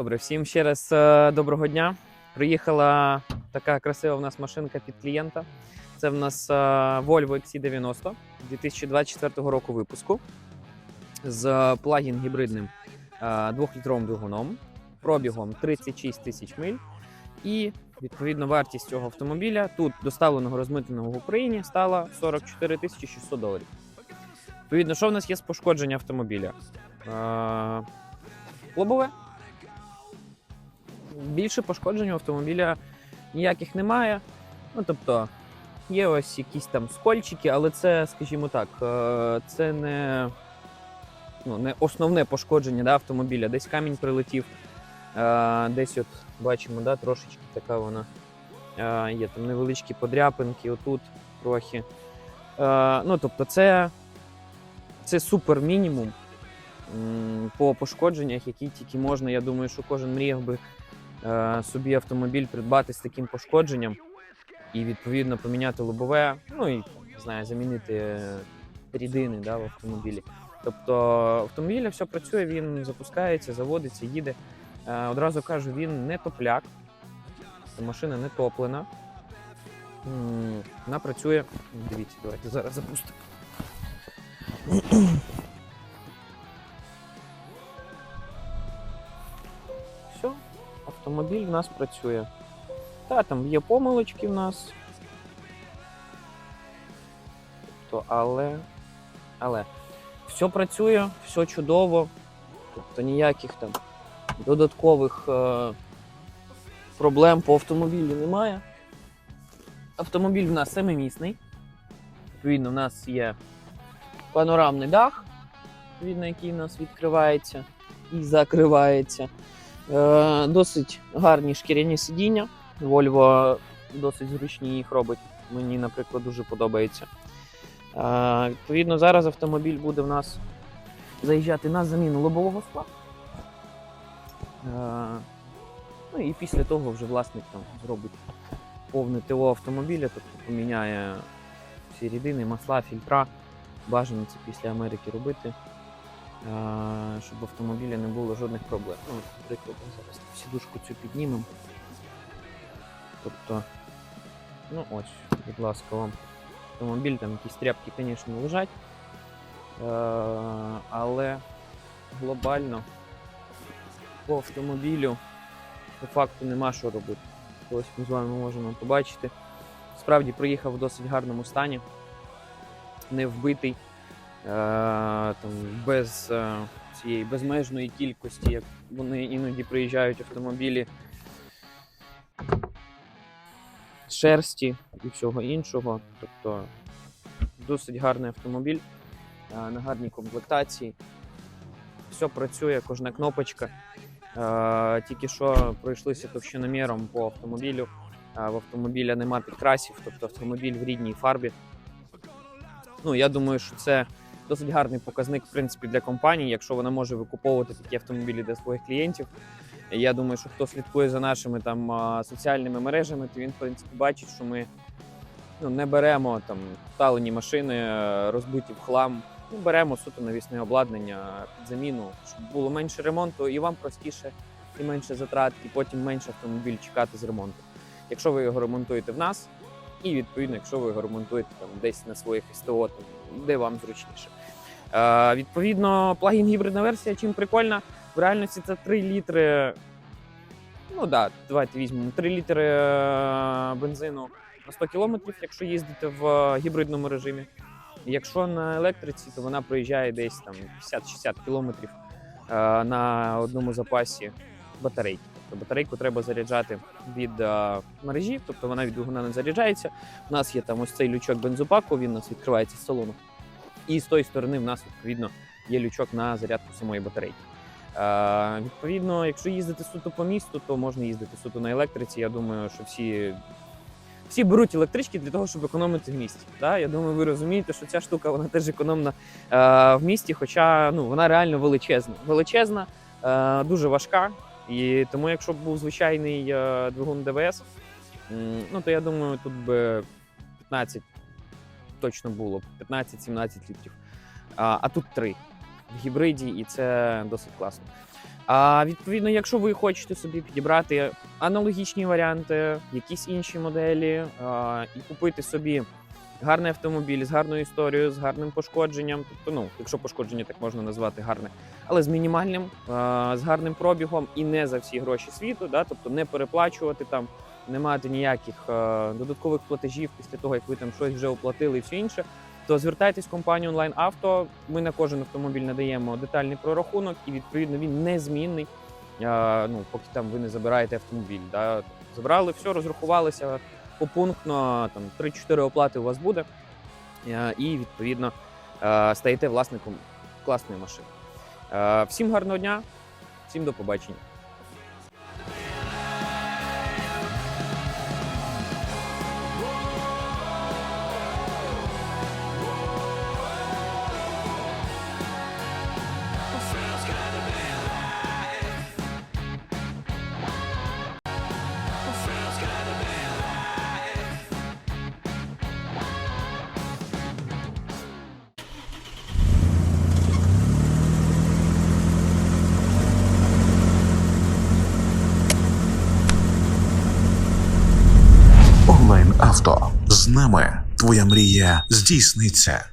Добре, всім ще раз е, доброго дня. Приїхала така красива в нас машинка під клієнта. Це в нас е, Volvo XC90 2024 року випуску з плагін гібридним е, 2-літровим двигуном, пробігом 36 тисяч миль. І відповідно вартість цього автомобіля тут доставленого розмитненого в Україні стала 44 тисячі 600 доларів. Відповідно, що в нас є з пошкодження автомобіля? Е, Лобове. Більше пошкоджень у автомобіля ніяких немає. Ну, тобто, є ось якісь там скольчики, але це, скажімо так, е, це не, ну, не основне пошкодження да, автомобіля. Десь камінь прилетів, е, десь от бачимо, да, трошечки така вона. е, Є там невеличкі подряпинки, отут трохи. Ну, тобто, це, це супер мінімум по пошкодженнях, які тільки можна. Я думаю, що кожен мріяв би собі автомобіль придбати з таким пошкодженням і відповідно поміняти лобове, ну і не знаю, замінити е, рідини да, в автомобілі. Тобто автомобіля все працює, він запускається, заводиться, їде. Е, Одразу кажу, він не топляк, машина не топлена. Вона працює. Дивіться, давайте зараз запустимо. Автомобіль в нас працює. Та, там є помилочки в нас. Тобто, але. Але. Все працює, все чудово. Тобто ніяких там додаткових е, проблем по автомобілю немає. Автомобіль в нас семимісний. Відповідно, в нас є панорамний дах, відповідно, який у нас відкривається і закривається. Е, досить гарні шкіряні сидіння. Volvo досить зручні їх робить. Мені, наприклад, дуже подобається. Е, відповідно, зараз автомобіль буде в нас заїжджати на заміну лобового скла. Е, ну і після того вже власник там зробить повне ТО автомобіля, тобто поміняє всі рідини, масла, фільтра. Бажано це після Америки робити, щоб в автомобілі не було жодних проблем. Ну, наприклад, зараз сідушку цю піднімемо. Тобто, ну ось, будь ласка, вам автомобіль, там якісь тряпки, звісно, лежать. Е, але глобально по автомобілю по факту нема що робити. Ось ми з вами можемо побачити. Справді приїхав в досить гарному стані, не вбитий, там, без е, цієї безмежної кількості, як вони іноді приїжджають автомобілі шерсті і всього іншого. Тобто досить гарний автомобіль е, на гарній комплектації. Все працює, кожна кнопочка. Е, Тільки що пройшлися товщиноміром по автомобілю. Е, В автомобіля нема підкрасів, тобто автомобіль в рідній фарбі. Ну, я думаю, що це досить гарний показник в принципі, для компанії, якщо вона може викуповувати такі автомобілі для своїх клієнтів. Я думаю, що хто слідкує за нашими там соціальними мережами, то він в принципі бачить, що ми ну, не беремо там талені машини, е, розбиті в хлам. Ми беремо суто навісне обладнання під заміну, щоб було менше ремонту, і вам простіше і менше затрат, і потім менше автомобіль чекати з ремонту. Якщо ви його ремонтуєте в нас, і відповідно, якщо ви його ремонтуєте там десь на своїх СТО, там, де вам зручніше. Е, відповідно, плагін гібридна версія, чим прикольна, в реальності це 3 літри. Ну так, да, давайте візьмемо 3 літри е, бензину на 100 кілометрів, якщо їздити в гібридному режимі. Якщо на електриці, то вона проїжджає десь там 50-60 кілометрів е, на одному запасі батарейки. Тобто батарейку треба заряджати від е, мережі, тобто вона від двигуна не заряджається. У нас є там ось цей лючок бензопаку, він у нас відкривається з салону. І з тої сторони в нас відповідно є лючок на зарядку самої батарейки. Е, відповідно, якщо їздити суто по місту, то можна їздити суто на електриці. Я думаю, що всі, всі беруть електрички для того, щоб економити в місті. Да? Я думаю, ви розумієте, що ця штука вона теж економна е, в місті, хоча ну, вона реально величезна. Величезна, е, дуже важка. І тому, якщо б був звичайний е, двигун ДВС, ну то я думаю, тут би 15 точно було б 15-17 літрів. А, а тут 3 в гібриді, і це досить класно. А відповідно, якщо ви хочете собі підібрати аналогічні варіанти, якісь інші моделі, а, і купити собі гарний автомобіль з гарною історією, з гарним пошкодженням, тобто, ну, якщо пошкодження так можна назвати гарне, але з мінімальним, з гарним пробігом і не за всі гроші світу, да, тобто не переплачувати там, не мати ніяких додаткових платежів після того, як ви там щось вже оплатили і все інше. То звертайтесь в компанію онлайн авто. Ми на кожен автомобіль надаємо детальний прорахунок, і відповідно він незмінний. Ну, поки там ви не забираєте автомобіль. Да. Забрали, все, розрахувалися попунктно, там 3-4 оплати у вас буде. Е, І відповідно е, стаєте власником класної машини. Е, Всім гарного дня, всім до побачення. Нами твоя мрія здійсниться.